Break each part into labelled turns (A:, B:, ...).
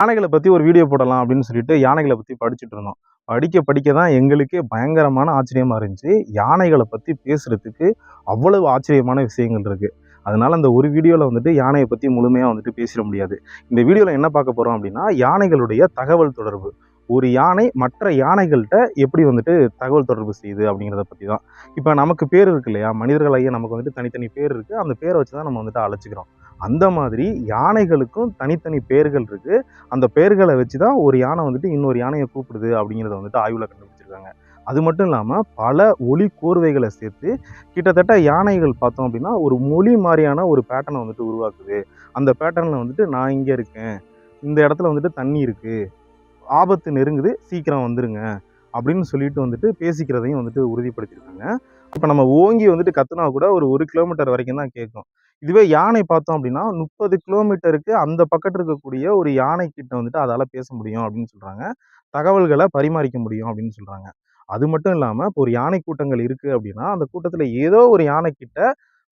A: யானைகளை பற்றி ஒரு வீடியோ போடலாம் அப்படின்னு சொல்லிட்டு யானைகளை பற்றி படிச்சுட்டு இருந்தோம். படிக்க படிக்க தான் எங்களுக்கே பயங்கரமான ஆச்சரியமாக இருந்துச்சு. யானைகளை பற்றி பேசுகிறதுக்கு அவ்வளவு ஆச்சரியமான விஷயங்கள் இருக்குது அதனால் அந்த ஒரு வீடியோவில் வந்துட்டு யானையை பற்றி முழுமையாக வந்துட்டு பேசிட முடியாது. இந்த வீடியோவில் என்ன பார்க்க போகிறோம் அப்படின்னா யானைகளுடைய தகவல் தொடர்பு. ஒரு யானை மற்ற யானைகள்கிட்ட எப்படி வந்துட்டு தகவல் தொடர்பு செய்யுது அப்படிங்கிறத பற்றி தான். இப்போ நமக்கு பேர் இருக்கு இல்லையா? மனிதர்களாகிய நமக்கு வந்துட்டு தனித்தனி பேர் இருக்குது அந்த பேரை வச்சு தான் நம்ம வந்துட்டு அழைச்சிக்கிறோம். அந்த மாதிரி யானைகளுக்கும் தனித்தனி பேர்கள் இருக்குது அந்த பேர்களை வச்சு தான் ஒரு யானை வந்துட்டு இன்னொரு யானையை கூப்பிடுது அப்படிங்கிறத வந்துட்டு ஆய்வில் கண்டுபிடிச்சிருக்காங்க. அது மட்டும் இல்லாமல் பல ஒளி கோர்வைகளை சேர்த்து கிட்டத்தட்ட யானைகள் பார்த்தோம் அப்படின்னா ஒரு மொழி மாதிரியான ஒரு பேட்டர்னை வந்துட்டு உருவாக்குது. அந்த பேட்டர்னில் வந்துட்டு நான் இங்கே இருக்கேன். இந்த இடத்துல வந்துட்டு தண்ணி இருக்குது ஆபத்து நெருங்குது. சீக்கிரம் வந்துருங்க. அப்படின்னு சொல்லிட்டு வந்துட்டு பேசிக்கிறதையும் வந்துட்டு உறுதிப்படுத்தியிருக்காங்க. இப்போ நம்ம ஓங்கி வந்துட்டு கத்துனா கூட ஒரு ஒரு கிலோமீட்டர் வரைக்கும் தான் கேட்கும். இதுவே யானை பார்த்தோம் அப்படின்னா முப்பது கிலோமீட்டருக்கு அந்த பக்கத்து இருக்கக்கூடிய ஒரு யானை கிட்ட வந்துட்டு அதால் பேச முடியும் அப்படின்னு சொல்கிறாங்க தகவல்களை பரிமாறிக்க முடியும் அப்படின்னு சொல்கிறாங்க அது மட்டும் இல்லாமல் இப்போ ஒரு யானை கூட்டங்கள் இருக்குது அப்படின்னா அந்த கூட்டத்தில் ஏதோ ஒரு யானை கிட்ட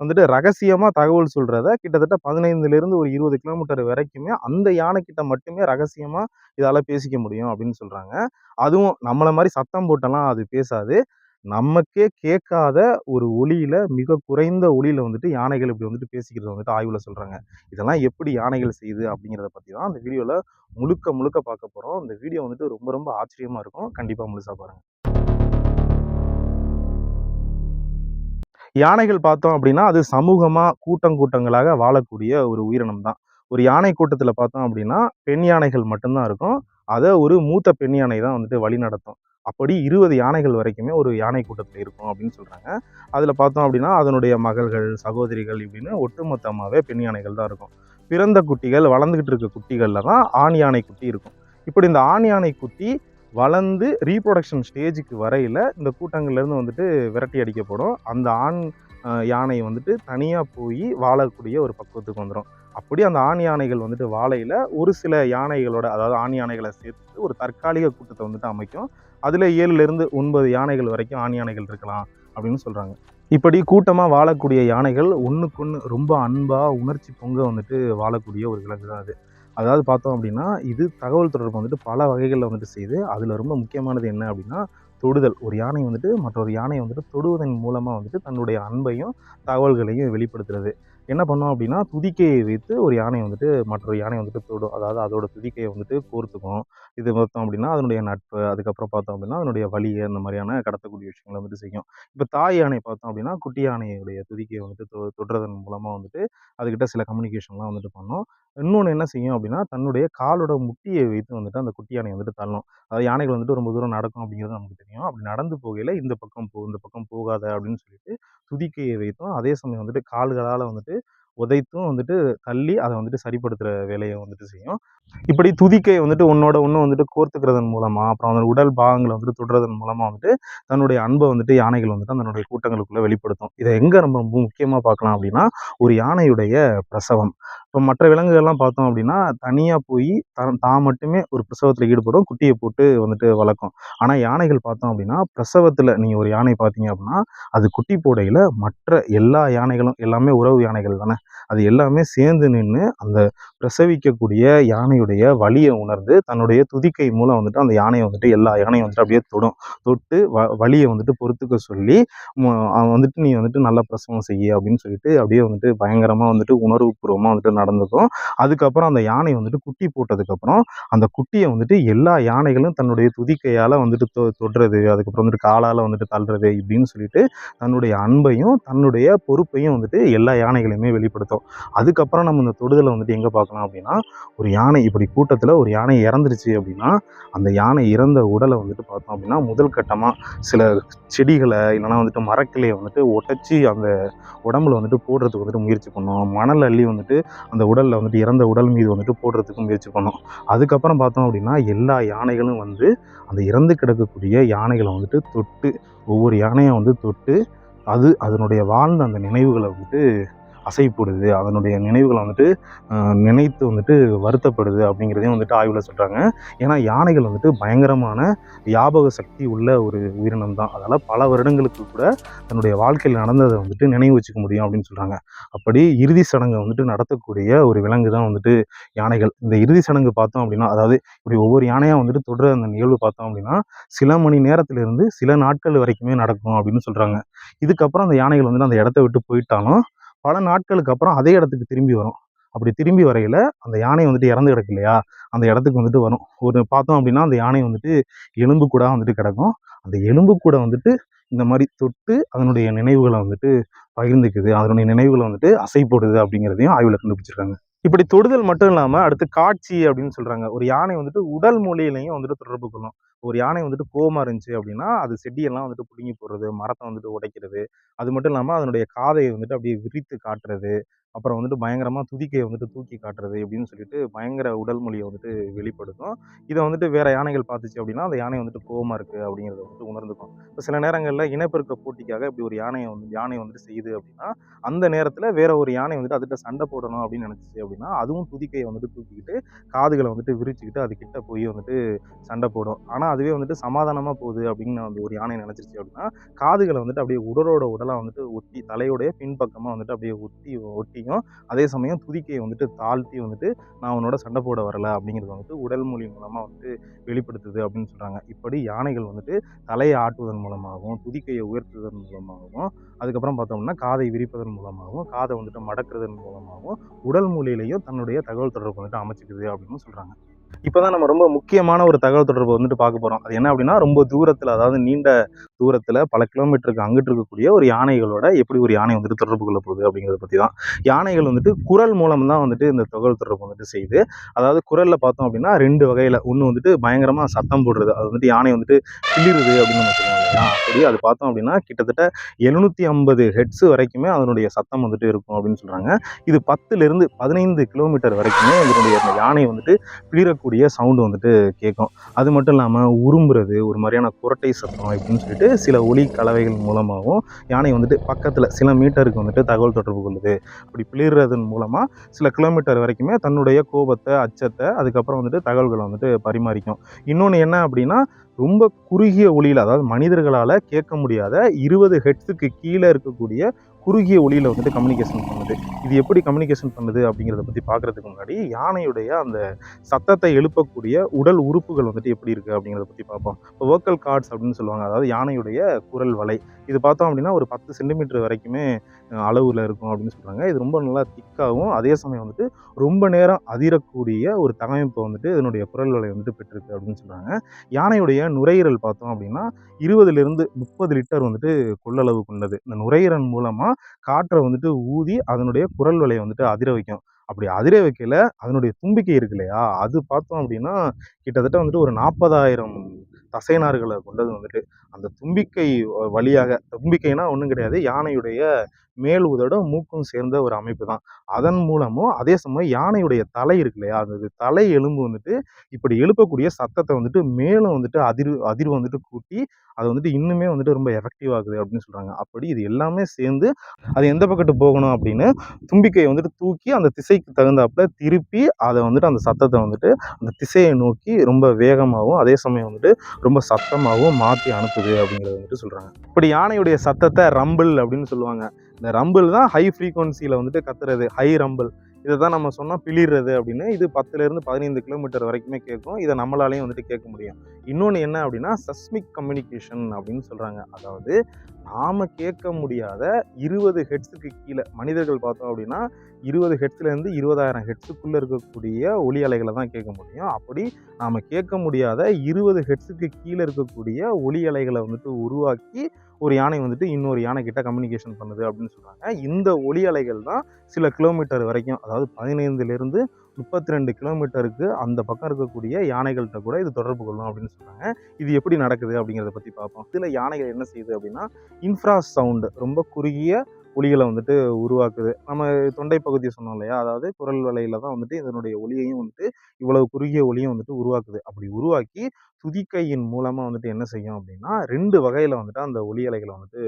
A: வந்துட்டு ரகசியமாக தகவல் சொல்கிறத கிட்டத்தட்ட பதினைந்துலேருந்து ஒரு இருபது கிலோமீட்டர் வரைக்குமே அந்த யானை கிட்ட மட்டுமே ரகசியமாக இதால் பேசிக்க முடியும் அப்படின்னு சொல்கிறாங்க அதுவும் நம்மளை மாதிரி சத்தம் போட்டெல்லாம் அது பேசாது. நமக்கே கேட்காத ஒரு ஒலியில மிக குறைந்த ஒலியில வந்துட்டு யானைகள் இப்படி வந்துட்டு பேசிக்கிறது வந்துட்டு ஆய்வுல சொல்றாங்க. இதெல்லாம் எப்படி யானைகள் செய்யுது அப்படிங்கிறத பத்தி தான் அந்த வீடியோல முழுக்க முழுக்க பார்க்க போறோம். இந்த வீடியோ வந்துட்டு ரொம்ப ரொம்ப ஆச்சரியமா இருக்கும். கண்டிப்பா முழுசா பாருங்க. யானைகள் பார்த்தோம் அப்படின்னா அது சமூகமா கூட்டம் கூட்டங்களாக வாழக்கூடிய ஒரு உயிரினம் தான். ஒரு யானை கூட்டத்துல பார்த்தோம் அப்படின்னா பெண் யானைகள் மட்டும்தான் இருக்கும். அதை ஒரு மூத்த பெண் யானை தான் வந்துட்டு வழி நடத்தும் அப்படி இருபது யானைகள் வரைக்குமே ஒரு யானை கூட்டத்தில் இருக்கும் அப்படின்னு சொல்கிறாங்க அதில் பார்த்தோம் அப்படின்னா அதனுடைய மகள்கள் சகோதரிகள் இப்படின்னு ஒட்டுமொத்தமாகவே பெண் யானைகள் தான் இருக்கும். பிறந்த குட்டிகள் வளர்ந்துக்கிட்டு இருக்க குட்டிகளில் தான் ஆண் யானை குட்டி இருக்கும். இப்படி இந்த ஆண் யானை குட்டி வளர்ந்து ரீப்ரொடக்ஷன் ஸ்டேஜுக்கு வரையில் இந்த கூட்டங்கள்லேருந்து வந்துட்டு விரட்டி அடிக்கப்படும். அந்த ஆண் யானை வந்துட்டு தனியாக போய் வாழக்கூடிய ஒரு பக்குவத்துக்கு வந்துடும் அப்படி அந்த ஆண் யானைகள் வந்துட்டு வாழையில் ஒரு சில யானைகளோட அதாவது ஆண் யானைகளை சேர்த்து ஒரு தற்காலிக கூட்டத்தை வந்துட்டு அமைக்கும். அதில் ஏழுலேருந்து ஒன்பது யானைகள் வரைக்கும் ஆண் யானைகள் இருக்கலாம் அப்படின்னு சொல்கிறாங்க இப்படி கூட்டமாக வாழக்கூடிய யானைகள் ஒன்றுக்கொன்று ரொம்ப அன்பாக உணர்ச்சி பொங்க வந்துட்டு வாழக்கூடிய ஒரு விலங்கு தான் அது. அதாவது பார்த்தோம் அப்படின்னா இது தகவல் தொடர்பு வந்துட்டு பல வகைகளில் வந்துட்டு செய்யுது. அதில் ரொம்ப முக்கியமானது என்ன அப்படின்னா தொடுதல். ஒரு யானை வந்துட்டு மற்றொரு யானையை வந்துட்டு தொடுவதன் மூலமாக வந்துட்டு தன்னுடைய அன்பையும் தகவல்களையும் வெளிப்படுத்துறது. என்ன பண்ணோம் அப்படின்னா துதிக்கையை வைத்து ஒரு யானை வந்துட்டு மற்றொரு யானை வந்துட்டு தொடும். அதாவது அதோட துதிக்கையை வந்துட்டு கோர்த்துக்கும். இது பார்த்தோம் அப்படின்னா அதனுடைய நட்பு அதுக்கப்புறம் பார்த்தோம் அப்படின்னா அதனுடைய வலியை அந்த மாதிரியான கடத்தக்கூடிய விஷயங்களை வந்துட்டு செய்யும். இப்போ தாய் யானை பார்த்தோம் அப்படின்னா குட்டி யானையுடைய துதிக்கையை வந்துட்டு தொ- தொடுறதன் மூலமாக வந்துட்டு அதுக்கிட்ட சில கம்யூனிகேஷன்லாம் வந்துட்டு பண்ணோம். இன்னொன்று என்ன செய்யும் அப்படின்னா தன்னுடைய காலோட முட்டியை வைத்து வந்துட்டு அந்த குட்டி யானை வந்துட்டு தள்ளும் அதாவது யானைகள் வந்துட்டு ரொம்ப தூரம் நடக்கும் அப்படிங்கிறது நமக்கு தெரியும். அப்படி நடந்து போகையில் இந்த பக்கம் போ இந்த பக்கம் போகாத அப்படின்னு சொல்லிட்டு துதிக்கையை வைத்தும் அதே சமயம் வந்துட்டு கால்களால் வந்துட்டு உதைத்தும் வந்துட்டு தள்ளி அதை வந்துட்டு சரிப்படுத்துகிற வேலையை வந்துட்டு செய்யும். இப்படி துதிக்கை வந்துட்டு உன்னோட ஒன்று வந்துட்டு கோர்த்துக்கிறதன் மூலமாக அப்புறம் அந்த உடல் பாகங்களை வந்துட்டு தொடுறதன் மூலமாக வந்துட்டு தன்னுடைய அன்பை வந்துட்டு யானைகள் வந்துட்டு தன்னுடைய கூட்டங்களுக்குள்ளே வெளிப்படுத்தும். இதை எங்கே நம்ம ரொம்ப முக்கியமாக பார்க்கலாம் அப்படின்னா ஒரு யானையுடைய பிரசவம். இப்போ மற்ற விலங்குகள்லாம் பார்த்தோம் அப்படின்னா தனியாக போய் தன் தான் மட்டுமே ஒரு பிரசவத்தில் ஈடுபடும் குட்டியை போட்டு வந்துட்டு வளர்க்கும். ஆனால் யானைகள் பார்த்தோம் அப்படின்னா பிரசவத்தில் நீங்கள் ஒரு யானை பார்த்தீங்க அப்படின்னா அது குட்டி போடையில் மற்ற எல்லா யானைகளும் எல்லாமே உறவு யானைகள் தானே? அது எல்லாமே சேர்ந்து நின்று அந்த பிரசவிக்கக்கூடிய யானையுடைய வலியை உணர்ந்து தன்னுடைய துதிக்கை மூலம் வந்துட்டு அந்த யானையை வந்துட்டு எல்லா யானையும் வந்துட்டு அப்படியே தொடும். தொட்டு வ வலியை வந்துட்டு பொறுத்துக்க சொல்லி அவன் வந்துட்டு நீ வந்துட்டு நல்லா பிரசவம் செய்ய அப்படின்னு சொல்லிட்டு அப்படியே வந்துட்டு பயங்கரமாக வந்துட்டு உணர்வுபூர்வமாக வந்துட்டு நடந்துக்கும். அதுக்கப்புறம் அந்த யானை வந்துட்டு குட்டி போட்டதுக்கப்புறம் அந்த குட்டியை வந்துட்டு எல்லா யானைகளும் தன்னுடைய துதிக்கையால் வந்துட்டு தொ தொடுறது அதுக்கப்புறம் வந்துட்டு காலால் வந்துட்டு தள்ளுறது இப்படின்னு சொல்லிட்டு தன்னுடைய அன்பையும் தன்னுடைய பொறுப்பையும் வந்துட்டு எல்லா யானைகளையுமே வெளிப்படுத்தும். அதுக்கப்புறம் நம்ம இந்த தொடுதலை வந்துட்டு எங்கே பார்க்கலாம் அப்படின்னா ஒரு யானை இப்படி கூட்டத்தில் ஒரு யானை இறந்துருச்சு அப்படின்னா அந்த யானை இறந்த உடலை வந்துட்டு பார்த்தோம் அப்படின்னா முதல் கட்டமாக சில செடிகளை இல்லைனா வந்துட்டு மரக்கிளையை வந்துட்டு உடச்சி அந்த உடம்புல வந்துட்டு போடுறதுக்கு வந்துட்டு முயற்சி பண்ணும். மணல் அள்ளி வந்துட்டு அந்த உடலில் வந்துட்டு இறந்த உடல் மீது வந்துட்டு போடுறதுக்கு முயற்சி பண்ணோம். அதுக்கப்புறம் பார்த்தோம் அப்படின்னா எல்லா யானைகளும் வந்து அந்த இறந்து கிடக்கக்கூடிய யானைகளை வந்துட்டு தொட்டு ஒவ்வொரு யானையும் வந்து தொட்டு அது அதனுடைய வாழ்ந்த அந்த நினைவுகளை வந்துட்டு அசைப்படுது அதனுடைய நினைவுகளை வந்துட்டு நினைத்து வந்துட்டு வருத்தப்படுது அப்படிங்கிறதையும் வந்துட்டு ஆய்வில் சொல்கிறாங்க ஏன்னா யானைகள் வந்துட்டு பயங்கரமான ஞாபக சக்தி உள்ள ஒரு உயிரினம் தான். அதனால் பல வருடங்களுக்கு கூட தன்னுடைய வாழ்க்கையில் நடந்ததை வந்துட்டு நினைவு வச்சுக்க முடியும் அப்படின்னு சொல்கிறாங்க அப்படி இறுதி சடங்கை வந்துட்டு நடத்தக்கூடிய ஒரு விலங்கு தான் வந்துட்டு யானைகள். இந்த இறுதி சடங்கு பார்த்தோம் அப்படின்னா அதாவது இப்படி ஒவ்வொரு யானையாக வந்துட்டு தொடர அந்த நிகழ்வு பார்த்தோம் அப்படின்னா சில மணி நேரத்திலிருந்து சில நாட்கள் வரைக்குமே நடக்கும் அப்படின்னு சொல்கிறாங்க இதுக்கப்புறம் அந்த யானைகள் வந்துட்டு அந்த இடத்த விட்டு போயிட்டாலும் பல நாட்களுக்கு அப்புறம் அதே இடத்துக்கு திரும்பி வரும். அப்படி திரும்பி வரையில அந்த யானை வந்துட்டு இறந்து கிடக்கு இல்லையா? அந்த இடத்துக்கு வந்துட்டு வரும். ஒரு பார்த்தோம் அப்படின்னா அந்த யானை வந்துட்டு எலும்பு கூட வந்துட்டு கிடக்கும். அந்த எலும்பு கூட வந்துட்டு இந்த மாதிரி தொட்டு அதனுடைய நினைவுகளை வந்துட்டு பகிர்ந்துக்குது. அதனுடைய நினைவுகளை வந்துட்டு போடுது அப்படிங்கிறதையும் ஆய்வில் கண்டுபிடிச்சிருக்காங்க. இப்படி தொடுதல் மட்டும் இல்லாமல் அடுத்து காட்சி அப்படின்னு சொல்கிறாங்க ஒரு யானை வந்துட்டு உடல் மொழியிலையும் வந்துட்டு தொடர்பு கொள்ளும். ஒரு யானை வந்துட்டு கோவமா இருந்துச்சு அப்படின்னா அது செடியெல்லாம் வந்துட்டு பிடுங்கி போடுறது மரத்தை வந்துட்டு உடைக்கிறது. அது மட்டும் இல்லாமல் அதனுடைய காதையை வந்துட்டு அப்படியே விரித்து காட்டுறது. அப்புறம் வந்துட்டு பயங்கரமாக துதிக்கையை வந்துட்டு தூக்கி காட்டுறது அப்படின்னு சொல்லிட்டு பயங்கர உடல் மொழியை வந்துட்டு வெளிப்படுத்தும். இதை வந்துட்டு வேற யானைகள் பார்த்துச்சு அப்படின்னா அந்த யானை வந்துட்டு கோமா இருக்குது அப்படிங்கிறத வந்துட்டு உணர்ந்துக்கும். இப்போ சில நேரங்களில் இனப்பெருக்க போட்டிக்காக இப்படி ஒரு யானையை வந்து யானை வந்துட்டு செய்யுது அப்படின்னா அந்த நேரத்தில் வேற ஒரு யானை வந்துட்டு அதுகிட்ட சண்டை போடணும் அப்படின்னு நினச்சிச்சு அப்படின்னா அதுவும் துதிக்கையை வந்துட்டு தூக்கிக்கிட்டு காதுகளை வந்துட்டு விரிச்சுக்கிட்டு அதுக்கிட்ட போய் வந்துட்டு சண்டை போடும். ஆனால் அதுவே வந்துட்டு சமாதானமாக போகுது அப்படின்னு அந்த ஒரு யானை நினச்சிருச்சு அப்படின்னா காதுகளை வந்துட்டு அப்படியே உடலோட உடலாக வந்துட்டு ஒட்டி தலையோடைய பின்பக்கமாக வந்துட்டு அப்படியே ஒட்டி ஒட்டி ஒட்டியும் அதே சமயம் துதிக்கையை வந்துட்டு தாழ்த்தி வந்துட்டு நான் உன்னோட சண்டை போட வரல அப்படிங்கிறது வந்துட்டு உடல் மொழி மூலமாக வந்துட்டு வெளிப்படுத்துது அப்படின்னு சொல்கிறாங்க இப்படி யானைகள் வந்துட்டு தலையை ஆட்டுவதன் மூலமாகவும் துதிக்கையை உயர்த்துவதன் மூலமாகவும் அதுக்கப்புறம் பார்த்தோம்னா காதை விரிப்பதன் மூலமாகவும் காதை வந்துட்டு மடக்குறதன் மூலமாகவும் உடல் மொழியிலையும் தன்னுடைய தகவல் தொடர்பு வந்துட்டு அமைச்சிக்குது அப்படின்னு சொல்கிறாங்க இப்போ தான் நம்ம ரொம்ப முக்கியமான ஒரு தகவல் தொடர்பு வந்துட்டு பார்க்க போகிறோம் அது என்ன அப்படின்னா ரொம்ப தூரத்தில் அதாவது நீண்ட தூரத்தில் பல கிலோமீட்டருக்கு அங்கிட்டு இருக்கக்கூடிய ஒரு யானைகளோட எப்படி ஒரு யானை வந்துட்டு தொடர்பு கொள்ள போகுது அப்படிங்கிறத பற்றி தான் யானைகள் வந்துட்டு குரல் மூலம் தான் வந்துட்டு இந்த தகவல் தொடர்பு வந்துட்டு செய்யுது. அதாவது குரலில் பார்த்தோம் அப்படின்னா ரெண்டு வகையில் ஒன்று வந்துட்டு பயங்கரமாக சத்தம் போடுறது அது வந்துட்டு யானை வந்துட்டு கிளிருது அப்படின்னு நம்ம சொல்லுவோம் இல்லையா? அப்படி அது பார்த்தோம் அப்படின்னா கிட்டத்தட்ட எழுநூற்றி ஐம்பது ஹெட்ஸு வரைக்குமே அதனுடைய சத்தம் வந்துட்டு இருக்கும் அப்படின்னு சொல்கிறாங்க இது பத்துலேருந்து பதினைந்து கிலோமீட்டர் வரைக்குமே இதனுடைய அந்த யானை வந்துட்டு பிளிரக்கூடிய சவுண்டு வந்துட்டு கேட்கும். அது மட்டும் இல்லாமல் உரும்புறது ஒரு மாதிரியான குரட்டை சத்தம் அப்படின்னு சொல்லிட்டு சில ஒளி கலவைகள் மூலமாகவும் யானை வந்துட்டு பக்கத்தில் சில மீட்டருக்கு வந்துட்டு தகவல் தொடர்பு கொள்ளுது. அப்படி பிளிறதன் மூலமாக சில கிலோமீட்டர் வரைக்குமே தன்னுடைய கோபத்தை அச்சத்தை அதுக்கப்புறம் வந்துட்டு தகவல்களை வந்துட்டு பரிமாறிக்கும். இன்னொன்று என்ன அப்படின்னா ரொம்ப குறுகிய ஒளியில் அதாவது மனிதர்களால் கேட்க முடியாத இருபது ஹெட்ஸுக்கு கீழே இருக்கக்கூடிய குறுகிய ஒளியில் வந்துட்டு கம்யூனிகேஷன் பண்ணுது. இது எப்படி கம்யூனிகேஷன் பண்ணுது அப்படிங்கிறத பற்றி பார்க்குறதுக்கு முன்னாடி யானையுடைய அந்த சத்தத்தை எழுப்பக்கூடிய உடல் உறுப்புகள் வந்துட்டு எப்படி இருக்குது அப்படிங்கிறத பற்றி பார்ப்போம். இப்போ வோக்கல் கார்ட்ஸ் அப்படின்னு சொல்லுவாங்க. அதாவது யானையுடைய குரல் வலை. இது பார்த்தோம் அப்படின்னா ஒரு பத்து சென்டிமீட்டர் வரைக்குமே அளவில் இருக்கும் அப்படின்னு சொல்கிறாங்க இது ரொம்ப நல்லா திக்காகவும் அதே சமயம் வந்துட்டு ரொம்ப நேரம் அதிரக்கூடிய ஒரு தகமைப்பை வந்துட்டு இதனுடைய குரல் வலை வந்துட்டு பெற்றிருக்கு அப்படின்னு சொல்கிறாங்க யானையுடைய நுரையீரல் பார்த்தோம் அப்படின்னா இருபதுலேருந்து முப்பது லிட்டர் வந்துட்டு கொள்ளளவு கொண்டது. இந்த நுரையீரல் மூலமாக காற்றை வந்துட்டு ஊதி அதனுடைய குரல் வலையை வந்துட்டு அதிர வைக்கும். அப்படி அதிர வைக்கல அதனுடைய தும்பிக்கை இருக்கு இல்லையா? அது பார்த்தோம் அப்படின்னா கிட்டத்தட்ட வந்துட்டு ஒரு நாற்பதாயிரம் தசைநார்களை கொண்டது வந்துட்டு. அந்த தும்பிக்கை வ- வழியாக தும்பிக்கைனா ஒன்றும் கிடையாது. யானையுடைய மேல் உதடும் மூக்கும் சேர்ந்த ஒரு அமைப்பு தான். அதன் மூலமும் அதே சமயம் யானையுடைய தலை இருக்கு இல்லையா? அந்த தலை எலும்பு வந்துட்டு இப்படி எழுப்பக்கூடிய சத்தத்தை வந்துட்டு மேலும் வந்துட்டு அதிர் அதிர்வு வந்துட்டு கூட்டி அது வந்துட்டு இன்னுமே வந்துட்டு ரொம்ப எஃபெக்டிவ் ஆகுது அப்படின்னு சொல்கிறாங்க அப்படி இது எல்லாமே சேர்ந்து அது எந்த பக்கத்து போகணும் அப்படின்னு தும்பிக்கையை வந்துட்டு தூக்கி அந்த திசைக்கு தகுந்தாப்புல திருப்பி அதை வந்துட்டு அந்த சத்தத்தை வந்துட்டு அந்த திசையை நோக்கி ரொம்ப வேகமாகவும் அதே சமயம் வந்துட்டு ரொம்ப சத்தமாகவும் மாற்றி அனுப்புது அப்படிங்கிறத வந்துட்டு சொல்கிறாங்க இப்படி யானையுடைய சத்தத்தை ரம்பிள் அப்படின்னு சொல்லுவாங்க. இந்த ரம்பிள் தான் ஹை ஃப்ரீக்குவன்சியில் வந்துட்டு கத்துறது. ஹை ரம்பிள் இதை தான் நம்ம சொன்னால் பிளிடுறது அப்படின்னு இது பத்துலேருந்து பதினைந்து கிலோமீட்டர் வரைக்குமே கேட்கும் இதை நம்மளாலையும் வந்துட்டு கேட்க முடியும். இன்னொன்று என்ன அப்படின்னா சஸ்மிக் கம்யூனிகேஷன் அப்படின்னு சொல்கிறாங்க அதாவது நாம் கேட்க முடியாத இருபது ஹெட்ஸுக்கு கீழே மனிதர்கள் பார்த்தோம் அப்படின்னா இருபது ஹெட்ஸ்லேருந்து இருபதாயிரம் ஹெட்ஸுக்குள்ளே இருக்கக்கூடிய ஒலி அலைகளை தான் கேட்க முடியும். அப்படி நாம் கேட்க முடியாத இருபது ஹெட்ஸுக்கு கீழே இருக்கக்கூடிய ஒலி அலைகளை வந்துட்டு உருவாக்கி ஒரு யானை வந்துட்டு இன்னொரு யானை கிட்ட கம்யூனிகேஷன் பண்ணுது அப்படின்னு சொல்கிறாங்க இந்த ஒலி அலைகள் தான் சில கிலோமீட்டர் வரைக்கும் அதாவது பதினைந்துலேருந்து முப்பத்தி ரெண்டு கிலோமீட்டருக்கு அந்த பக்கம் இருக்கக்கூடிய யானைகள்கிட்ட கூட இது தொடர்பு கொள்ளும் அப்படின்னு சொல்கிறாங்க இது எப்படி நடக்குது அப்படிங்கிறத பற்றி பார்ப்போம். இதில் யானைகள் என்ன செய்யுது அப்படின்னா இன்ஃப்ரா சவுண்டு ரொம்ப குறுகிய ஒலிகளை வந்துட்டு உருவாக்குது. நம்ம தொண்டை பகுதி சொன்னோம் இல்லையா? அதாவது குரல் வலையில தான் வந்துட்டு இதனுடைய ஒலியையும் வந்துட்டு இவ்வளவு குறுகிய ஒலியும் வந்துட்டு உருவாக்குது. அப்படி உருவாக்கி துதிக்கையின் மூலமாக வந்துட்டு என்ன செய்யும் அப்படின்னா ரெண்டு வகையில் வந்துட்டு அந்த ஒலி அலைகளை வந்துட்டு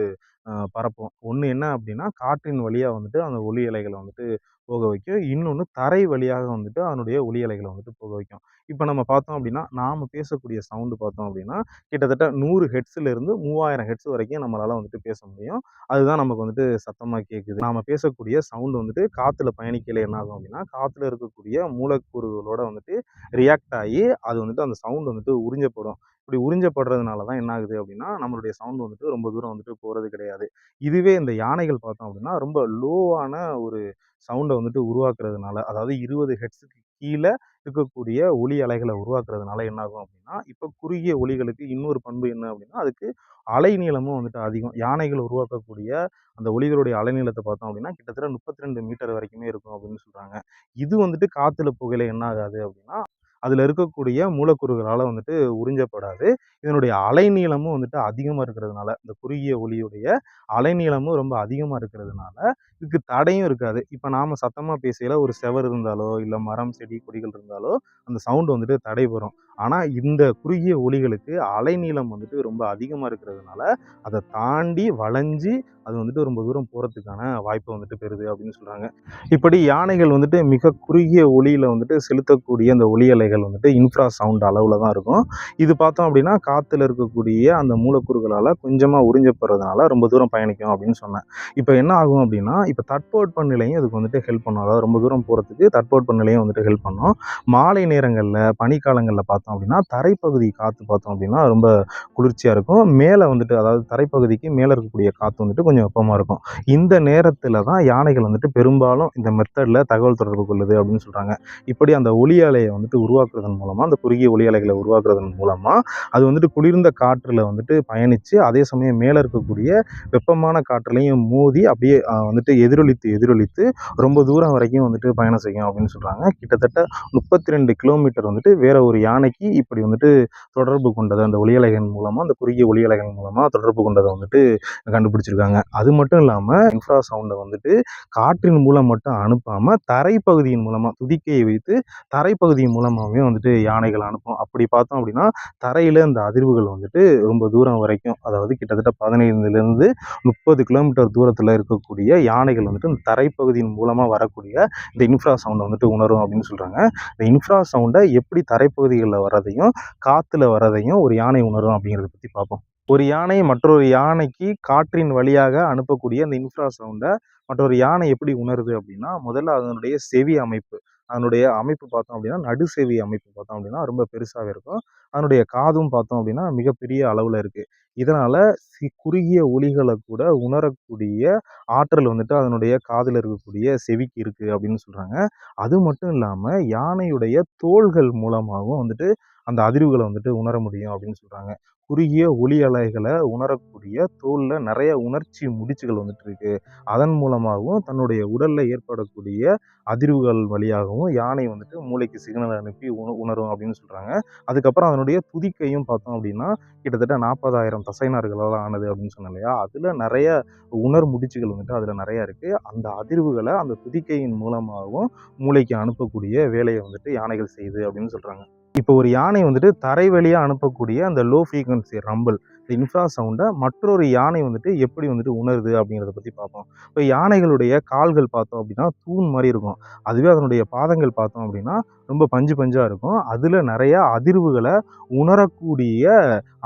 A: பரப்பும். ஒன்று என்ன அப்படின்னா காற்றின் வழியாக வந்துட்டு அந்த ஒலி அலைகளை வந்துட்டு போக வைக்கும். இன்னொன்று தரை வழியாக வந்துட்டு அதனுடைய ஒலி அலைகளை வந்துட்டு போக வைக்கும். இப்போ நம்ம பார்த்தோம் அப்படின்னா நாம் பேசக்கூடிய சவுண்டு பார்த்தோம் அப்படின்னா கிட்டத்தட்ட நூறு ஹெட்ஸுலேருந்து மூவாயிரம் ஹெட்ஸ் வரைக்கும் நம்மளால் வந்துட்டு பேச முடியும். அதுதான் நமக்கு வந்துட்டு சத்தமாக கேட்குது நாம் பேசக்கூடிய சவுண்டு வந்துட்டு காற்றுல பயணிக்கையில் என்ன ஆகும் அப்படின்னா காற்றுல இருக்கக்கூடிய மூலக்கூறுகளோட வந்துட்டு ரியாக்ட் ஆகி அது வந்துட்டு அந்த சவுண்ட் வந்துட்டு உறிஞ்சப்படும். இப்படி உறிஞ்சப்படுறதுனால தான் என்ன ஆகுது அப்படின்னா நம்மளுடைய சவுண்ட் வந்துட்டு ரொம்ப தூரம் வந்துட்டு போகிறது கிடையாது. இதுவே இந்த யானைகள் பார்த்தோம் அப்படின்னா ரொம்ப லோவான ஒரு சவுண்டை வந்துட்டு உருவாக்குறதுனால அதாவது இருபது ஹெட்ஸுக்கு கீழே இருக்கக்கூடிய ஒலி அலைகளை உருவாக்குறதுனால என்னாகும் அப்படின்னா இப்போ குறுகிய ஒலிகளுக்கு இன்னொரு பண்பு என்ன அப்படின்னா அதுக்கு அலைநீளமும் வந்துட்டு அதிகம். யானைகள் உருவாக்கக்கூடிய அந்த ஒலிகளுடைய அலைநீளத்தை பார்த்தோம் அப்படின்னா கிட்டத்தட்ட முப்பத்தி ரெண்டு மீட்டர் வரைக்குமே இருக்கும் அப்படின்னு சொல்கிறாங்க இது வந்துட்டு காற்றுல புகையில என்ன ஆகாது அப்படின்னா அதில் இருக்கக்கூடிய மூலக்கூறுகளால் வந்துட்டு உறிஞ்சப்படாது. இதனுடைய அலைநீளமும் வந்துட்டு அதிகமாக இருக்கிறதுனால இந்த குறுகிய ஒளியுடைய அலைநீளமும் ரொம்ப அதிகமாக இருக்கிறதுனால இதுக்கு தடையும் இருக்காது. இப்போ நாம் சத்தமாக பேசையில் ஒரு செவர் இருந்தாலோ இல்லை மரம் செடி கொடிகள் இருந்தாலோ அந்த சவுண்டு வந்துட்டு தடை வரும் ஆனால் இந்த குறுகிய ஒளிகளுக்கு அலைநீளம் வந்துட்டு ரொம்ப அதிகமாக இருக்கிறதுனால அதை தாண்டி வளைஞ்சி அது வந்துட்டு ரொம்ப தூரம் போகிறதுக்கான வாய்ப்பு வந்துட்டு பெறுது அப்படின்னு சொல்கிறாங்க இப்படி யானைகள் வந்துட்டு மிக குறுகிய ஒளியில் வந்துட்டு செலுத்தக்கூடிய அந்த ஒலி அலைகள் வந்துட்டு இன்ஃப்ரா சவுண்ட் அளவில் தான் இருக்கும். இது பார்த்தோம் அப்படின்னா காற்றுல இருக்கக்கூடிய அந்த மூலக்கூறுகளால் கொஞ்சமாக உறிஞ்சப்படுறதுனால ரொம்ப தூரம் பயணிக்கும் அப்படின்னு சொன்னேன். இப்போ என்ன ஆகும் அப்படின்னா இப்போ தட்பவெட்ப நிலையும் இதுக்கு வந்துட்டு ஹெல்ப் பண்ணும். அதாவது ரொம்ப தூரம் போகிறதுக்கு தட்பவெட்ப நிலையும் வந்துட்டு ஹெல்ப் பண்ணும். மாலை நேரங்களில் பனிக்காலங்களில் பார்த்தோம் அப்படின்னா தரைப்பகுதி காற்று பார்த்தோம் அப்படின்னா ரொம்ப குளிர்ச்சியாக இருக்கும். மேலே வந்துட்டு அதாவது தரைப்பகுதிக்கு மேலே இருக்கக்கூடிய காற்று வந்துட்டு கொஞ்சம் வெப்பமாக இருக்கும். இந்த நேரத்தில் தான் யானைகள் வந்துட்டு பெரும்பாலும் இந்த மெத்தடில் தகவல் தொடர்பு கொள்ளுது அப்படின்னு சொல்கிறாங்க இப்படி அந்த ஒலி அலையை வந்துட்டு உருவாக்குறதன் மூலமாக அந்த குறுகிய ஒளி அலைகளை உருவாக்குறதன் மூலமாக அது வந்துட்டு குளிர்ந்த காற்றில் வந்துட்டு பயணித்து அதே சமயம் மேலே இருக்கக்கூடிய வெப்பமான காற்றுலையும் மோதி அப்படியே வந்துட்டு எதிரொலித்து எதிரொலித்து ரொம்ப தூரம் வரைக்கும் வந்துட்டு பயணம் செய்யும் அப்படின்னு சொல்கிறாங்க கிட்டத்தட்ட முப்பத்தி ரெண்டு கிலோமீட்டர் வந்துட்டு வேற ஒரு யானைக்கு இப்படி வந்துட்டு தொடர்பு கொண்டது. அந்த ஒளியலைகள் அலைகள் மூலமாக அந்த குறுகிய ஒளியலைகள் அலைகள் மூலமாக தொடர்பு கொண்டதை வந்துட்டு கண்டுபிடிச்சிருக்காங்க. அது மட்டும் இல்லாமல் இன்ஃப்ரா சவுண்டை வந்துட்டு காற்றின் மூலம் மட்டும் அனுப்பாமல் தரைப்பகுதியின் மூலமாக துதிக்கையை வைத்து தரைப்பகுதியின் மூலமாகவே வந்துட்டு யானைகள் அனுப்பும். அப்படி பார்த்தோம் அப்படின்னா தரையில் இந்த அதிர்வுகள் வந்துட்டு ரொம்ப தூரம் வரைக்கும் அதாவது கிட்டத்தட்ட பதினைந்துலேருந்து முப்பது கிலோமீட்டர் தூரத்தில் இருக்கக்கூடிய யானைகள் வந்துட்டு இந்த தரைப்பகுதியின் மூலமாக வரக்கூடிய இந்த இன்ஃப்ரா சவுண்டை வந்துட்டு உணரும் அப்படின்னு சொல்கிறாங்க இந்த இன்ஃப்ரா சவுண்டை எப்படி தரைப்பகுதிகளில் வர்றதையும் காற்றுல வர்றதையும் ஒரு யானை உணரும் அப்படிங்கிறத பற்றி பார்ப்போம். ஒரு யானை மற்றொரு யானைக்கு காற்றின் வழியாக அனுப்பக்கூடிய அந்த இன்ஃப்ரா சவுண்டை மற்றொரு யானை எப்படி உணருது அப்படின்னா முதல்ல அதனுடைய செவி அமைப்பு அதனுடைய அமைப்பு பார்த்தோம் அப்படின்னா நடுசெவி அமைப்பு பார்த்தோம் அப்படின்னா ரொம்ப பெருசாகவே இருக்கும். அதனுடைய காதும் பார்த்தோம் அப்படின்னா மிகப்பெரிய அளவில் இருக்குது இதனால் சி குறுகிய ஒலிகளை கூட உணரக்கூடிய ஆற்றல் வந்துட்டு அதனுடைய காதில் இருக்கக்கூடிய செவிக்கு இருக்குது அப்படின்னு சொல்கிறாங்க அது மட்டும் இல்லாமல் யானையுடைய தோள்கள் மூலமாகவும் வந்துட்டு அந்த அதிர்வுகளை வந்துட்டு உணர முடியும் அப்படின்னு சொல்கிறாங்க குறுகிய ஒளி அலைகளை உணரக்கூடிய தோலில் நிறைய உணர்ச்சி முடிச்சுகள் வந்துட்டு இருக்கு அதன் மூலமாகவும் தன்னுடைய உடலில் ஏற்படக்கூடிய அதிர்வுகள் வழியாகவும் யானை வந்துட்டு மூளைக்கு சிக்னல் அனுப்பி உண உணரும் அப்படின்னு சொல்கிறாங்க அதுக்கப்புறம் அதனுடைய துதிக்கையும் பார்த்தோம் அப்படின்னா கிட்டத்தட்ட நாற்பதாயிரம் தசைநார்களால் ஆனது அப்படின்னு சொன்னேன் இல்லையா? அதில் நிறைய உணர் முடிச்சுகள் வந்துட்டு அதில் நிறையா இருக்குது அந்த அதிர்வுகளை அந்த துதிக்கையின் மூலமாகவும் மூளைக்கு அனுப்பக்கூடிய வேலையை வந்துட்டு யானைகள் செய்யுது அப்படின்னு சொல்கிறாங்க இப்போ ஒரு யானை வந்துட்டு தரை வழியாக அனுப்பக்கூடிய அந்த லோ ஃப்ரீக்வன்சி ரம்பிள் இந்த இன்ஃப்ரா சவுண்டை மற்றொரு யானை வந்துட்டு எப்படி வந்துட்டு உணருது அப்படிங்கிறத பற்றி பார்ப்போம். இப்போ யானைகளுடைய கால்கள் பார்த்தோம் அப்படின்னா தூண் மாதிரி இருக்கும். அதுவே அதனுடைய பாதங்கள் பார்த்தோம் அப்படின்னா ரொம்ப பஞ்சு பஞ்சாக இருக்கும். அதில் நிறைய அதிர்வுகளை உணரக்கூடிய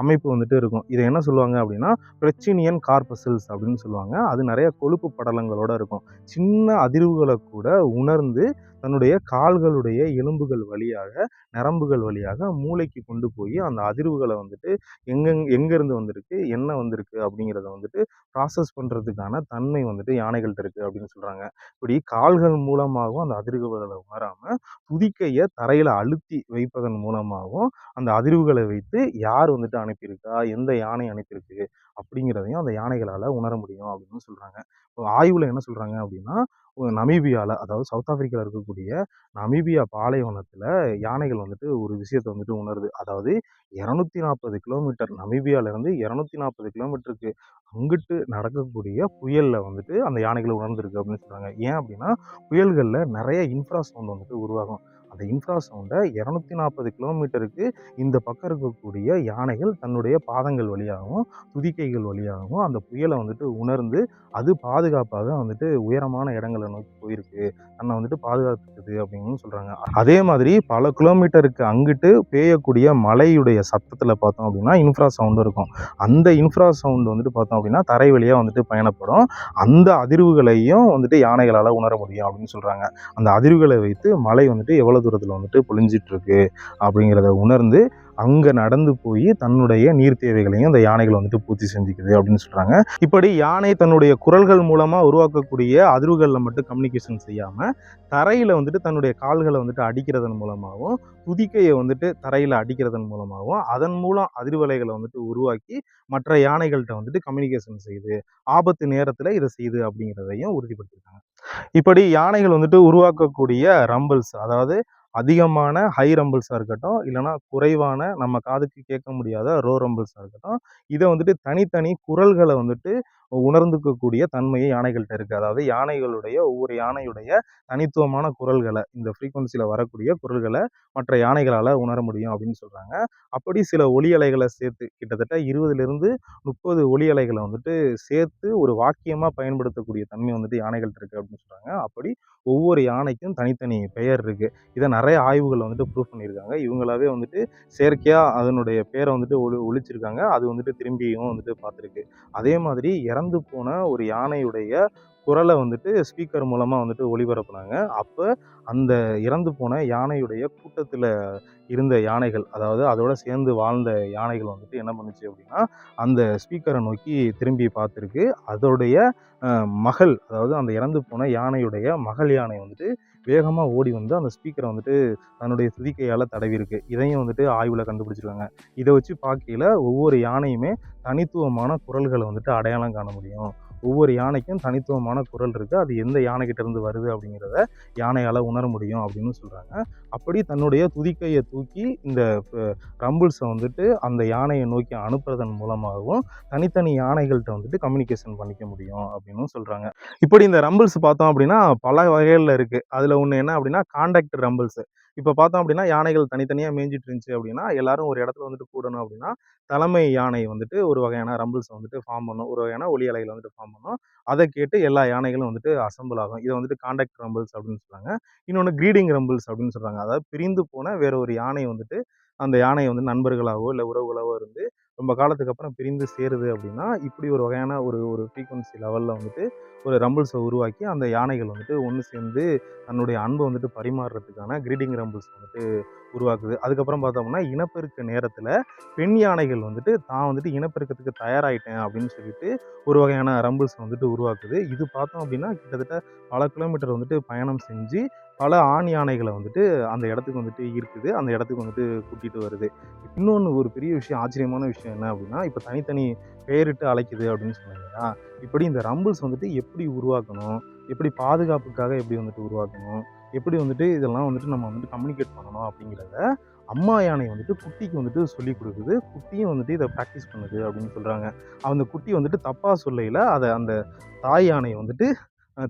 A: அமைப்பு வந்துட்டு இருக்கும். இதை என்ன சொல்லுவாங்க அப்படின்னா பிரச்சினியன் கார்பசல்ஸ் அப்படின்னு சொல்லுவாங்க. அது நிறைய கொழுப்பு படலங்களோட இருக்கும். சின்ன அதிர்வுகளை கூட உணர்ந்து தன்னுடைய கால்களுடைய எலும்புகள் வழியாக நரம்புகள் வழியாக மூளைக்கு கொண்டு போய் அந்த அதிர்வுகளை வந்துட்டு எங்கெங் எங்கேருந்து வந்திருக்கு என்ன வந்திருக்கு அப்படிங்கிறத வந்துட்டு ப்ராசஸ் பண்ணுறதுக்கான தன்மை வந்துட்டு யானைகள்கிட்ட இருக்குது அப்படின்னு சொல்கிறாங்க இப்படி கால்கள் மூலமாகவும் அந்த அதிர்வுகளை உணராமல் துதிக்கையை தரையில் அழுத்தி வைப்பதன் மூலமாகவும் அந்த அதிர்வுகளை வைத்து யார் வந்துட்டு அனுப்பியிருக்கா எந்த யானை அனுப்பியிருக்கு அப்படிங்கிறதையும் அந்த யானைகளால் உணர முடியும் அப்படின்னு சொல்கிறாங்க இப்போ ஆய்வில் என்ன சொல்கிறாங்க அப்படின்னா நமீபியாவில் அதாவது சவுத் ஆஃப்ரிக்காவில் இருக்கக்கூடிய நமீபியா பாலைவனத்தில் யானைகள் வந்துட்டு ஒரு விஷயத்தை வந்துட்டு உணருது. அதாவது இரநூத்தி நாற்பது கிலோமீட்டர் நமீபியாவிலேருந்து இரநூத்தி நாற்பது கிலோமீட்டருக்கு அங்கிட்டு நடக்கக்கூடிய புயலில் வந்துட்டு அந்த யானைகள் உணர்ந்திருக்கு அப்படின்னு சொல்கிறாங்க ஏன் அப்படின்னா புயல்களில் நிறைய இன்ஃப்ரா வந்துட்டு உருவாகும். அந்த இன்ஃப்ரா சவுண்டை இரநூத்தி நாற்பது கிலோமீட்டருக்கு இந்த பக்கம் இருக்கக்கூடிய யானைகள் தன்னுடைய பாதங்கள் வழியாகவும் துதிக்கைகள் வழியாகவும் அந்த புயலை வந்துட்டு உணர்ந்து அது பாதுகாப்பாக வந்துட்டு உயரமான இடங்களை நோக்கி போயிருக்கு. தன்னை வந்துட்டு பாதுகாத்துக்குது அப்படின்னு சொல்கிறாங்க அதே மாதிரி பல கிலோமீட்டருக்கு அங்கிட்டு பெய்யக்கூடிய மழையுடைய சத்தத்தில் பார்த்தோம் அப்படின்னா இன்ஃப்ரா சவுண்டு இருக்கும். அந்த இன்ஃப்ரா சவுண்ட் வந்துட்டு பார்த்தோம் அப்படின்னா தரை வழியாக வந்துட்டு பயணப்படும். அந்த அதிர்வுகளையும் வந்துட்டு யானைகளால் உணர முடியும் அப்படின்னு சொல்கிறாங்க அந்த அதிர்வுகளை வைத்து மழை வந்துட்டு எவ்வளோ தூரத்தில் வந்துட்டு பொழிஞ்சிட்ருக்கு அப்படிங்கிறத உணர்ந்து அங்கே நடந்து போய் தன்னுடைய நீர் தேவைகளையும் அந்த யானைகள் வந்துட்டு பூர்த்தி செஞ்சுக்குது அப்படின்னு சொல்கிறாங்க இப்படி யானை தன்னுடைய குரல்கள் மூலமாக உருவாக்கக்கூடிய அதிர்வுகளில் மட்டும் கம்யூனிகேஷன் செய்யாமல் தரையில் வந்துட்டு தன்னுடைய கால்களை வந்துட்டு அடிக்கிறதன் மூலமாகவும் துதிக்கையை வந்துட்டு தரையில் அடிக்கிறதன் மூலமாகவும் அதன் மூலம் அதிர்வலைகளை வந்துட்டு உருவாக்கி மற்ற யானைகள்கிட்ட வந்துட்டு கம்யூனிகேஷன் செய்யுது ஆபத்து நேரத்தில் இதை செய்யுது அப்படிங்கிறதையும் உறுதிப்படுத்தியிருக்காங்க இப்படி யானைகள் வந்துட்டு உருவாக்கக்கூடிய ரம்பிள்ஸ் அதாவது அதிகமான ஹை ரம்பிள்ஸாக இருக்கட்டும் இல்லைனா குறைவான நம்ம காதுக்கு கேட்க முடியாத ரோ ரம்பிள்ஸாக இருக்கட்டும் இதை வந்துட்டு தனித்தனி குரல்களை வந்துட்டு உணர்ந்துக்கக்கூடிய தன்மையை யானைகள்கிட்ட இருக்குது அதாவது யானைகளுடைய ஒவ்வொரு யானையுடைய தனித்துவமான குரல்களை இந்த ஃப்ரீக்குவன்சியில் வரக்கூடிய குரல்களை மற்ற யானைகளால் உணர முடியும் அப்படின்னு சொல்கிறாங்க அப்படி சில ஒலி அலைகளை சேர்த்து கிட்டத்தட்ட இருபதுலேருந்து முப்பது ஒலி அலைகளை வந்துட்டு சேர்த்து ஒரு வாக்கியமாக பயன்படுத்தக்கூடிய தன்மை வந்துட்டு யானைகள்கிட்ட இருக்குது அப்படின்னு சொல்கிறாங்க அப்படி ஒவ்வொரு யானைக்கும் தனித்தனி பெயர் இருக்குது இதை நிறைய ஆய்வுகள் வந்துட்டு ப்ரூவ் பண்ணியிருக்காங்க. இவங்களாவே வந்துட்டு செயற்கையாக அதனுடைய பேரை வந்துட்டு ஒளி ஒழிச்சிருக்காங்க அது வந்துட்டு திரும்பியும் வந்துட்டு பார்த்துருக்கு. அதே மாதிரி இறந்து போன ஒரு யானையுடைய குரலை வந்துட்டு ஸ்பீக்கர் மூலமாக வந்துட்டு ஒளிபரப்புனாங்க. அப்போ அந்த இறந்து போன யானையுடைய கூட்டத்தில் இருந்த யானைகள் அதாவது அதோட சேர்ந்து வாழ்ந்த யானைகள் வந்துட்டு என்ன பண்ணுச்சு அப்படின்னா அந்த ஸ்பீக்கரை நோக்கி திரும்பி பார்த்துருக்கு. அதோடைய மகள் அதாவது அந்த இறந்து போன யானையுடைய மகள் யானை வந்துட்டு வேகமாக ஓடி வந்து அந்த ஸ்பீக்கரை வந்துட்டு தன்னுடைய துதிக்கையால் தடவிருக்கு இதையும் வந்துட்டு ஆய்வில் கண்டுபிடிச்சிருக்காங்க. இதை வச்சு பார்க்கையில் ஒவ்வொரு யானையுமே தனித்துவமான குரல்களை வந்துட்டு அடையாளம் காண முடியும். ஒவ்வொரு யானைக்கும் தனித்துவமான குரல் இருக்குது அது எந்த யானைக்கிட்டேருந்து வருது அப்படிங்கிறத யானையால் உணர முடியும் அப்படின்னு சொல்கிறாங்க அப்படி தன்னுடைய துதிக்கையை தூக்கி இந்த ரம்பிள்ஸை வந்துட்டு அந்த யானையை நோக்கி அனுப்புறதன் மூலமாகவும் தனித்தனி யானைகள்கிட்ட வந்துட்டு கம்யூனிகேஷன் பண்ணிக்க முடியும் அப்படின்னு சொல்கிறாங்க இப்படி இந்த ரம்பிள்ஸ் பார்த்தோம் அப்படின்னா பல வகைகளில் இருக்குது அதில் ஒன்று என்ன அப்படின்னா காண்டாக்ட் ரம்பிள்ஸு. இப்போ பார்த்தோம் அப்படின்னா யானைகள் தனித்தனியாக மேய்ஞ்சிட்டு இருந்துச்சு அப்படின்னா எல்லாரும் ஒரு இடத்துல வந்துட்டு கூடணும் அப்படின்னா தலைமை யானை வந்துட்டு ஒரு வகையான ரம்பிள்ஸ் வந்துட்டு ஃபார்ம் பண்ணும். ஒரு வகையான ஒலி அலைகள் வந்துட்டு ஃபார்ம் பண்ணும். அதை கேட்டு எல்லா யானைகளும் வந்துட்டு அசம்பிள் ஆகும். இதை வந்துட்டு காண்டாக்ட் ரம்பிள்ஸ் அப்படின்னு சொல்கிறாங்க இன்னொன்று க்ரீடிங் ரம்பிள்ஸ் அப்படின்னு சொல்கிறாங்க அதாவது பிரிந்து போன வேற ஒரு யானை வந்துட்டு அந்த யானை வந்து நண்பர்களாகவோ இல்லை உறவுகளாகவோ இருந்து ரொம்ப காலத்துக்கு அப்புறம் பிரிந்து சேருது அப்படின்னா இப்படி ஒரு வகையான ஒரு ஒரு ஃப்ரீக்வன்சி லெவலில் வந்துட்டு ஒரு ரம்பிள்ஸை உருவாக்கி அந்த யானைகள் வந்துட்டு ஒன்று சேர்ந்து தன்னுடைய அன்பை வந்துட்டு பரிமாறுறதுக்கான கிரீடிங் ரம்பிள்ஸ் வந்துட்டு உருவாக்குது. அதுக்கப்புறம் பார்த்தோம்னா இனப்பெருக்க நேரத்தில் பெண் யானைகள் வந்துட்டு தான் வந்துட்டு இனப்பெருக்கத்துக்கு தயாராகிட்டேன் அப்படின்னு சொல்லிட்டு ஒரு வகையான ரம்பிள்ஸ் வந்துட்டு உருவாக்குது. இது பார்த்தோம் அப்படின்னா கிட்டத்தட்ட பல கிலோமீட்டர் வந்துட்டு பயணம் செஞ்சு பல ஆண் யானைகளை வந்துட்டு அந்த இடத்துக்கு வந்துட்டு இருக்குது. அந்த இடத்துக்கு வந்துட்டு கூட்டிகிட்டு வருது. இன்னொன்று ஒரு பெரிய விஷயம் ஆச்சரியமான விஷயம் என்ன அப்படின்னா இப்போ தனித்தனி பெயரிட்டு அழைக்குது அப்படின்னு சொன்னீங்கன்னா இப்படி இந்த ரம்பிள்ஸ் வந்துட்டு எப்படி உருவாக்கணும்? எப்படி பாதுகாப்புக்காக எப்படி வந்துட்டு உருவாக்கணும்? எப்படி வந்துட்டு இதெல்லாம் வந்துட்டு நம்ம வந்துட்டு கம்யூனிகேட் பண்ணணும் அப்படிங்கிறத அம்மா யானை வந்துட்டு குட்டிக்கு வந்துட்டு சொல்லி கொடுக்குது. குட்டியும் வந்துட்டு இதை ப்ராக்டிஸ் பண்ணுது அப்படின்னு சொல்கிறாங்க அந்த குட்டி வந்துட்டு தப்பாக சொல்லையில் அதை அந்த தாய் யானை வந்துட்டு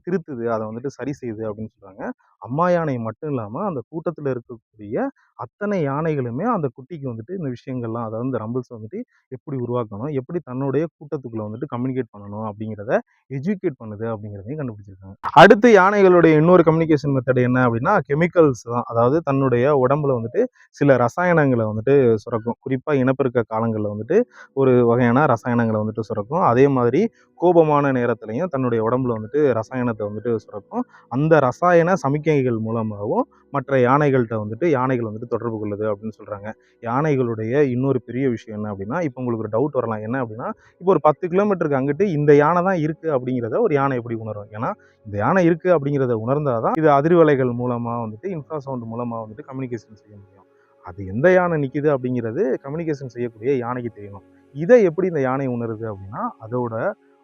A: திருத்துது அதை வந்துட்டு சரி செய்யுது அப்படின்னு சொல்கிறாங்க அம்மா யானை மட்டும் இல்லாமல் அந்த கூட்டத்தில் இருக்கக்கூடிய அத்தனை யானைகளுமே அந்த குட்டிக்கு வந்துட்டு இந்த விஷயங்கள்லாம் அதாவது இந்த ரம்பிள்ஸ் வந்துட்டு எப்படி உருவாக்கணும் எப்படி தன்னுடைய கூட்டத்துக்குள்ளே வந்துட்டு கம்யூனிகேட் பண்ணணும் அப்படிங்கிறத எஜுகேட் பண்ணுது அப்படிங்கிறதையும் கண்டுபிடிச்சிருக்காங்க. அடுத்து யானைகளுடைய இன்னொரு கம்யூனிகேஷன் மெத்தட் என்ன அப்படின்னா கெமிக்கல்ஸ் தான். அதாவது தன்னுடைய உடம்புல வந்துட்டு சில ரசாயனங்களை வந்துட்டு சுரக்கும். குறிப்பாக இனப்பெருக்க காலங்களில் வந்துட்டு ஒரு வகையான ரசாயனங்களை வந்துட்டு சுரக்கும். அதே மாதிரி கோபமான நேரத்துலையும் தன்னுடைய உடம்புல வந்துட்டு ரசாயனத்தை வந்துட்டு சுரக்கும். அந்த ரசாயன சமிக்கைகள் மூலமாகவும் மற்ற யானைகள்கிட்ட வந்துட்டு யானைகள் வந்துட்டு தொடர்பு கொள்ளுது அப்படின்னு சொல்கிறாங்க யானைகளுடைய இன்னொரு பெரிய விஷயம் என்ன அப்படின்னா இப்போ உங்களுக்கு ஒரு டவுட் வரலாம். என்ன அப்படின்னா இப்போ ஒரு பத்து கிலோமீட்டருக்கு அங்கிட்டு இந்த யானை தான் இருக்குது அப்படிங்கிறத ஒரு யானை எப்படி உணரும்? ஏன்னா இந்த யானை இருக்குது அப்படிங்கிறத உணர்ந்தாதான் இது அதிர்வலைகள் மூலமாக வந்துட்டு இன்ஃப்ரா சவுண்ட் மூலமாக வந்துட்டு கம்யூனிகேஷன் செய்ய முடியும். அது எந்த யானை நிற்கிது அப்படிங்கிறது கம்யூனிகேஷன் செய்யக்கூடிய யானைக்கு தெரியணும். இதை எப்படி இந்த யானை உணருது அப்படின்னா அதோட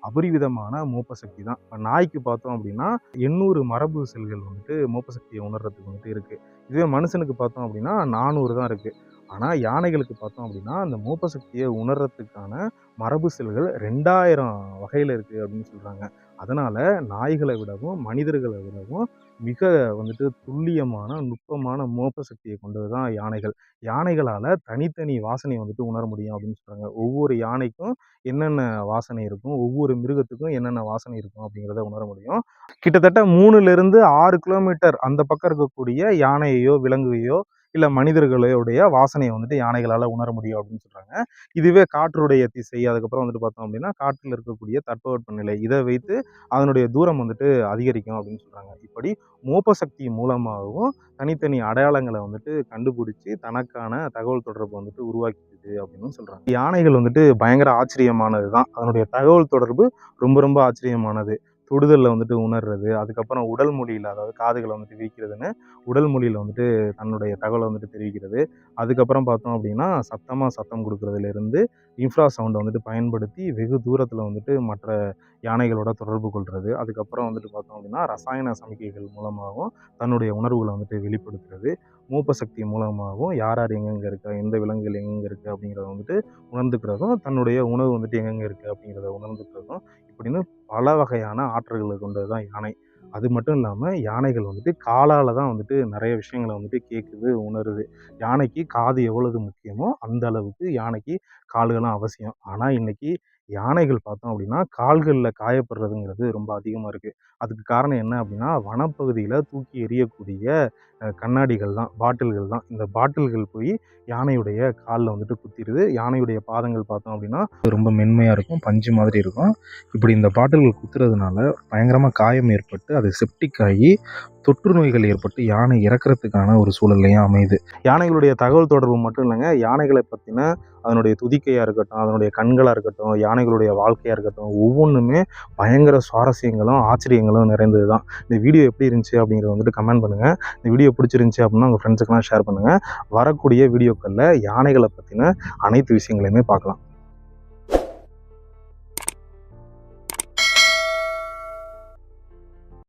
A: அபரிவிதமான மோப்ப சக்தி தான். இப்போ நாய்க்கு பார்த்தோம் அப்படின்னா எண்ணூறு மரபு செல்கள் வந்துட்டு மோப்ப சக்தியை உணர்றதுக்கு வந்துட்டு இருக்குது இதுவே மனுஷனுக்கு பார்த்தோம் அப்படின்னா நானூறு தான் இருக்குது ஆனால் யானைகளுக்கு பார்த்தோம் அப்படின்னா அந்த மோப்ப சக்தியை உணர்றதுக்கான மரபு செல்கள் ரெண்டாயிரம் வகையில் இருக்குது அப்படின்னு சொல்கிறாங்க அதனால் நாய்களை விடவும் மனிதர்களை விடவும் மிக வந்துட்டு துல்லியமான நுட்பமான மோப்ப சக்தியை கொண்டது தான் யானைகள். யானைகளால் தனித்தனி வாசனை வந்துட்டு உணர முடியும் அப்படின்னு சொல்கிறாங்க ஒவ்வொரு யானைக்கும் என்னென்ன வாசனை இருக்கும்? ஒவ்வொரு மிருகத்துக்கும் என்னென்ன வாசனை இருக்கும் அப்படிங்கிறத உணர முடியும். கிட்டத்தட்ட மூணுலேருந்து ஆறு கிலோமீட்டர் அந்த பக்கம் இருக்கக்கூடிய யானையையோ விலங்கையோ இல்லை மனிதர்களுடைய வாசனையை வந்துட்டு யானைகளால் உணர முடியும் அப்படின்னு சொல்கிறாங்க இதுவே காற்றுடைய திசை அதுக்கப்புறம் வந்துட்டு பார்த்தோம் அப்படின்னா காற்றில் இருக்கக்கூடிய தட்பவெப்பநிலை இதை வைத்து அதனுடைய தூரம் வந்துட்டு அதிகரிக்கும் அப்படின்னு சொல்கிறாங்க இப்படி மோப்ப சக்தி மூலமாகவும் தனித்தனி அடையாளங்களை வந்துட்டு கண்டுபிடிச்சி தனக்கான தகவல் தொடர்பு வந்துட்டு உருவாக்கிக்குது அப்படின்னு சொல்கிறாங்க யானைகள் வந்துட்டு பயங்கர ஆச்சரியமானது தான் அதனுடைய தகவல் தொடர்பு ரொம்ப ரொம்ப ஆச்சரியமானது. தொடுதலில் வந்துட்டு உணர்றது அதுக்கப்புறம் உடல் மொழியில் அதாவது காதுகளை வந்துட்டு விரிக்கிறதுன்னு உடல் மொழியில் வந்துட்டு தன்னுடைய தகவலை வந்துட்டு தெரிவிக்கிறது. அதுக்கப்புறம் பார்த்தோம் அப்படின்னா சத்தமாக சத்தம் கொடுக்குறதுலேருந்து இன்ஃப்ரா சவுண்டை வந்துட்டு பயன்படுத்தி வெகு தூரத்தில் வந்துட்டு மற்ற யானைகளோட தொடர்பு கொள்வது அதுக்கப்புறம் வந்துட்டு பார்த்தோம் அப்படின்னா ரசாயன சமிக்கைகள் மூலமாகவும் தன்னுடைய உணர்வுகளை வந்துட்டு வெளிப்படுத்துறது. மூப்ப சக்தி மூலமாகவும் யார் யார் எங்கெங்கே இருக்கா எந்த விலங்குகள் எங்கெங்கே இருக்குது அப்படிங்கிறத வந்துட்டு உணர்ந்துக்கிறதும் தன்னுடைய உணவு வந்துட்டு எங்கெங்கே இருக்குது அப்படிங்கிறத உணர்ந்துக்கிறதும் இப்படின்னு பல வகையான ஆற்றல்களை கொண்டது தான் யானை அது மட்டும் இல்லாமல் யானைகள் வந்துட்டு காலால் தான் வந்துட்டு நிறைய விஷயங்களை வந்துட்டு கேட்குது உணருது. யானைக்கு காது எவ்வளவு முக்கியமோ அந்த அளவுக்கு யானைக்கு கால்களும் அவசியம். ஆனால் இன்னைக்கு யானைகள் பார்த்தோம் அப்படின்னா கால்களில் காயப்படுறதுங்கிறது ரொம்ப அதிகமாக இருக்குது அதுக்கு காரணம் என்ன அப்படின்னா வனப்பகுதியில் தூக்கி எறியக்கூடிய கண்ணாடிகள் தான் பாட்டில்கள் தான். இந்த பாட்டில்கள் போய் யானையுடைய காலில் வந்துட்டு குத்திடுது யானையுடைய பாதங்கள் பார்த்தோம் அப்படின்னா ரொம்ப மென்மையாக இருக்கும் பஞ்சு மாதிரி இருக்கும். இப்படி இந்த பாட்டில்கள் குத்துறதுனால பயங்கரமாக காயம் ஏற்பட்டு அது செப்டிக் ஆகி தொற்று நோய்கள் ஏற்பட்டு யானை இறக்கிறதுக்கான ஒரு சூழல்லையும் அமையுது. யானைகளுடைய தகவல் தொடர்பு மட்டும் இல்லைங்க யானைகளை பற்றின அதனுடைய துதிக்கையாக இருக்கட்டும் அதனுடைய கண்களாக இருக்கட்டும் யானைகளுடைய வாழ்க்கையாக இருக்கட்டும் ஒவ்வொன்றுமே பயங்கர சுவாரஸ்யங்களும் ஆச்சரியங்களும் நிறைந்தது தான் இந்த வீடியோ எப்படி இருந்துச்சு அப்படிங்கிறத வந்துட்டு கமெண்ட் பண்ணுங்கள் இந்த வீடியோ பிடிச்சிருந்துச்சி அப்படின்னா உங்கள் ஃப்ரெண்ட்ஸுக்கெல்லாம் ஷேர் பண்ணுங்கள் வரக்கூடிய வீடியோக்களில் யானைகளை பற்றின அனைத்து விஷயங்களையுமே பார்க்கலாம்.